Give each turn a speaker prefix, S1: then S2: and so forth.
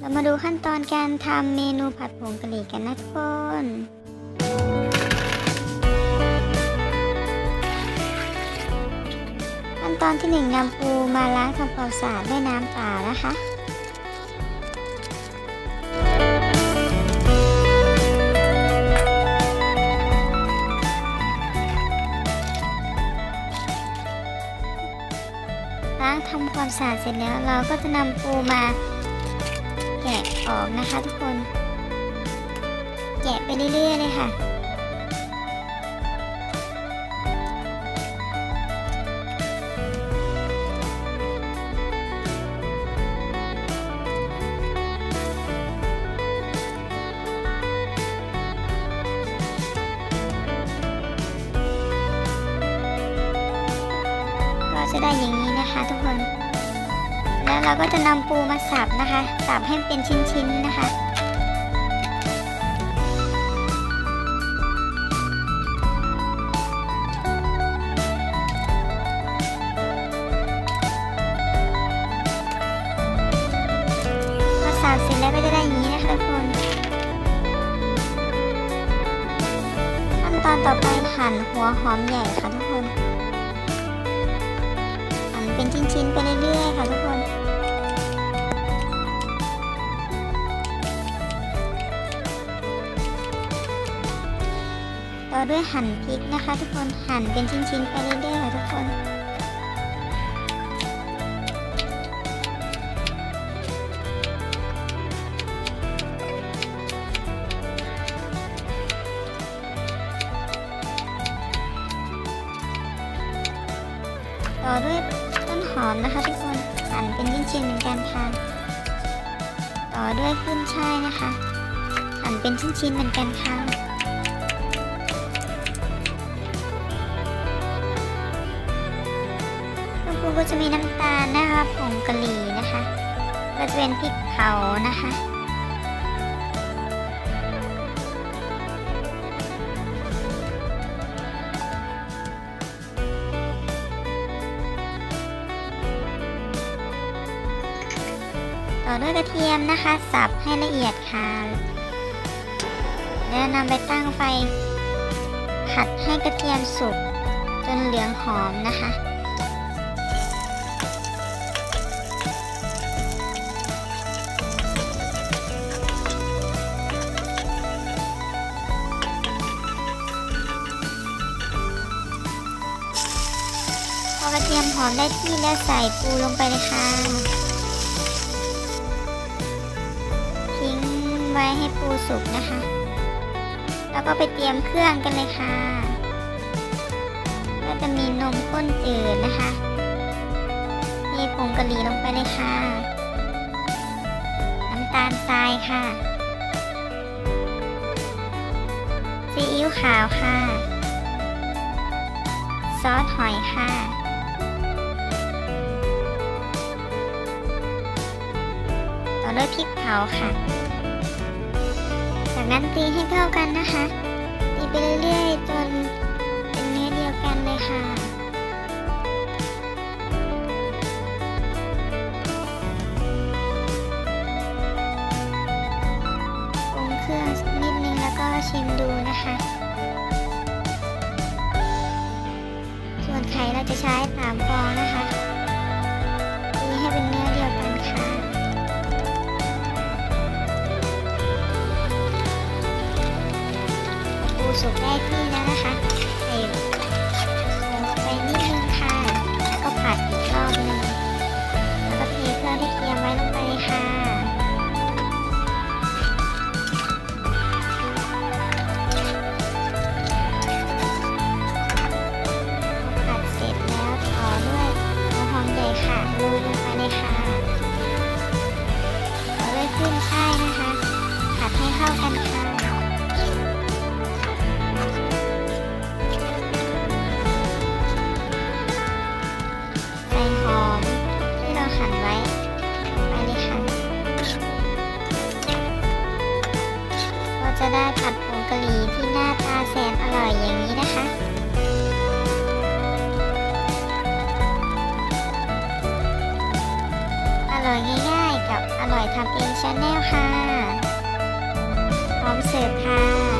S1: เรามาดูขั้นตอนการทำเมนูผัดผงกะหรี่กันนะทุกคนขั้นตอนที่หนึ่งนำปูมาล้างทำความสะอาดด้วยน้ำเปล่านะคะล้างทำความสะอาดเสร็จแล้วเราก็จะนำปูมา ออกนะคะทุกคน แกะไปเรื่อยๆเลยค่ะ ก็จะได้อย่างนี้นะคะทุกคน แล้วเราก็จะนำปูมาสับนะคะ สับให้เป็นชิ้นๆนะคะพอสับเสร็จแล้วก็จะได้อย่างนี้นะคะทุกคนขั้นตอนต่อไปหั่นหัวหอมใหญ่ค่ะทุกคนหั่นเป็นชิ้นๆไปเรื่อย ด้วยหั่นพริกนะคะ ทุกคนหั่นเป็นชิ้นๆไปเรื่อยๆค่ะทุกคนต่อด้วยต้นหอมนะคะทุกคนหั่นเป็นชิ้นๆเหมือนกันค่ะต่อด้วยขึ้นช่ายนะคะ หั่นเป็นชิ้นๆเหมือนกันค่ะ ครื่องปรุงก็จะมีน้ำตาลนะคะผงกะหรี่นะคะ ก็จะเป็นพริกเผานะคะต่อด้วยกระเทียมนะคะ สับให้ละเอียดค่ะ แล้วนำไปตั้งไฟผัดให้กระเทียมสุกจนเหลืองหอมนะคะ พอกระเทียมหอมได้ที่แล้วใส่ปูลงไปเลยค่ะ ทิ้งไว้ให้ปูสุกนะคะ แล้วก็ไปเตรียมเครื่องกันเลยค่ะ ก็จะมีนมข้นจืดนะคะเทผงกะหรี่ลงไปเลยค่ะ น้ำตาลทรายค่ะซีอิ๊วขาวค่ะ ซอสหอยค่ะ ต่อด้วยพริกเผาค่ะ จากนั้นตีให้เข้ากันนะคะ ตีไปเรื่อยๆจนเป็นเนื้อเดียวกันเลยค่ะ ปรุงเครื่องนิดนึงแล้วก็ชิมดูนะคะ ส่วนไข่เราจะใช้สามฟองนะคะ สุกได้ที่แล้วนะคะ ขันไว้อันนี้ค่ะ เราจะได้ผัดผงกะหรี่ที่หน้าตาแสนอร่อยอย่างนี้นะคะอร่อยง่ายๆกับอร่อยทำเองชาแนลค่ะ พร้อมเสิร์ฟค่ะ